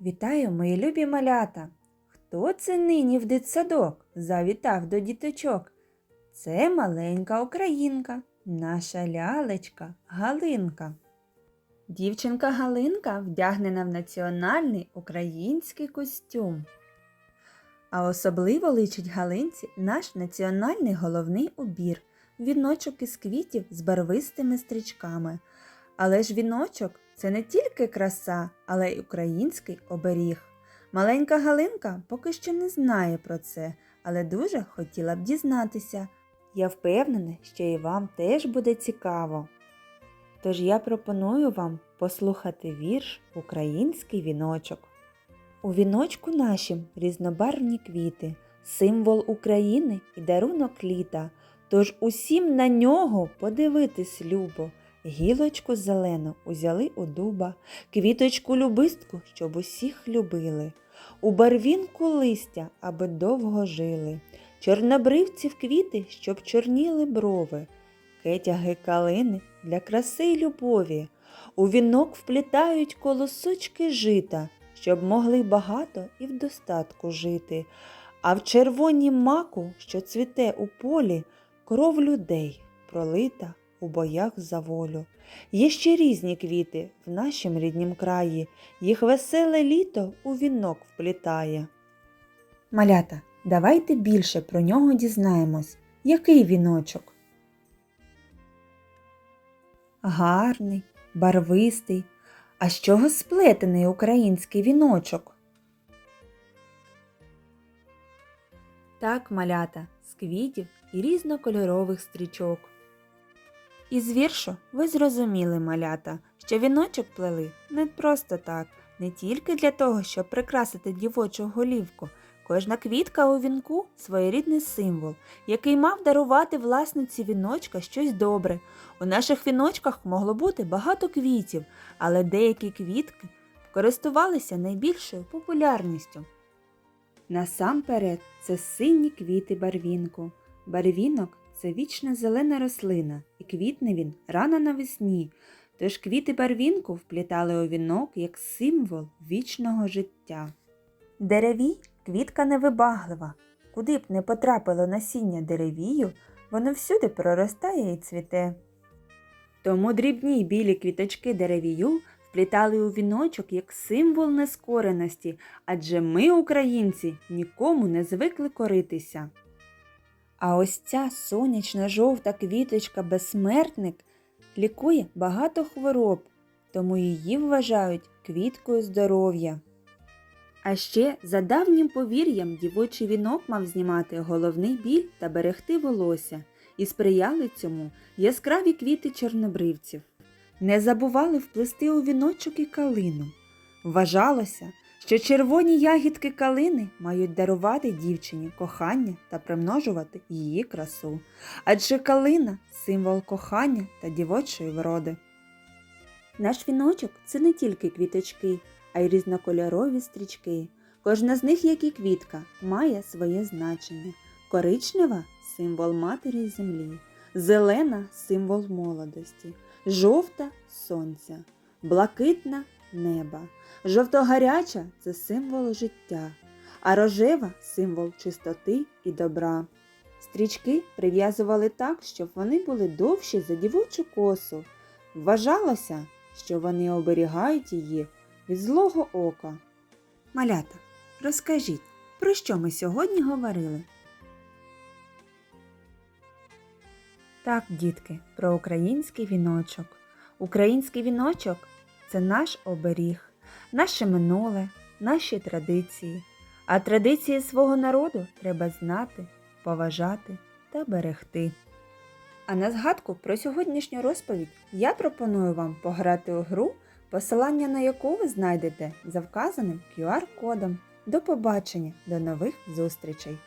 Вітаю, мої любі малята! Хто це нині в дитсадок завітав до діточок? Це маленька українка, наша лялечка Галинка. Дівчинка Галинка вдягнена в національний український костюм. А особливо личить Галинці наш національний головний убір віночок із квітів з барвистими стрічками. Але ж віночок це не тільки краса, але й український оберіг. Маленька Галинка поки що не знає про це, але дуже хотіла б дізнатися. Я впевнена, що і вам теж буде цікаво. Тож я пропоную вам послухати вірш Український віночок. У віночку нашім різнобарвні квіти, символ України і дарунок літа. Тож усім на нього подивитись любо. Гілочку зелену узяли у дуба, квіточку любистку, щоб усіх любили. У барвінку листя, аби довго жили. Чорнобривців квіти, щоб чорніли брови, кетяги калини для краси й любові. У вінок вплітають колосочки жита, щоб могли багато і в достатку жити. А в червонім маку, що цвіте у полі, кров людей пролита у боях за волю. Є ще різні квіти в нашім ріднім краї, їх веселе літо у вінок вплітає. Малята, давайте більше про нього дізнаємось. Який віночок? Гарний, барвистий. А з чого сплетений український віночок? Так, малята, з квітів і різнокольорових стрічок. Із віршу ви зрозуміли, малята, що віночок плели не просто так, не тільки для того, щоб прикрасити дівочу голівку. Кожна квітка у вінку своєрідний символ, який мав дарувати власниці віночка щось добре. У наших віночках могло бути багато квітів, але деякі квітки користувалися найбільшою популярністю. Насамперед, це сині квіти барвінку. Барвінок це вічна зелена рослина, і квітне він рано навесні. Тож квіти барвінку вплітали у вінок як символ вічного життя. Деревій квітка невибаглива. Куди б не потрапило насіння деревію, воно всюди проростає і цвіте. Тому дрібні білі квіточки деревію вплітали у віночок як символ нескореності, адже ми, українці, нікому не звикли коритися. А ось ця сонячна жовта квіточка безсмертник лікує багато хвороб, тому її вважають квіткою здоров'я. А ще за давнім повір'ям дівочий вінок мав знімати головний біль та берегти волосся, і сприяли цьому яскраві квіти чорнобривців. Не забували вплести у віночок і калину. Вважалося, що червоні ягідки калини мають дарувати дівчині кохання та примножувати її красу, адже калина символ кохання та дівочої вроди. Наш віночок це не тільки квіточки, а й різнокольорові стрічки. Кожна з них, як і квітка, має своє значення. Коричнева символ матері землі, зелена символ молодості, жовта сонця, блакитна неба. Жовтогаряча це символ життя, а рожева символ чистоти і добра. Стрічки прив'язували так, щоб вони були довші за дівочу косу. Вважалося, що вони оберігають її від злого ока. Малята, розкажіть, про що ми сьогодні говорили? Так, дітки, про український віночок. Український віночок це наш оберіг, наше минуле, наші традиції. А традиції свого народу треба знати, поважати та берегти. А на згадку про сьогоднішню розповідь я пропоную вам пограти у гру, посилання на яку ви знайдете за вказаним QR-кодом. До побачення, до нових зустрічей!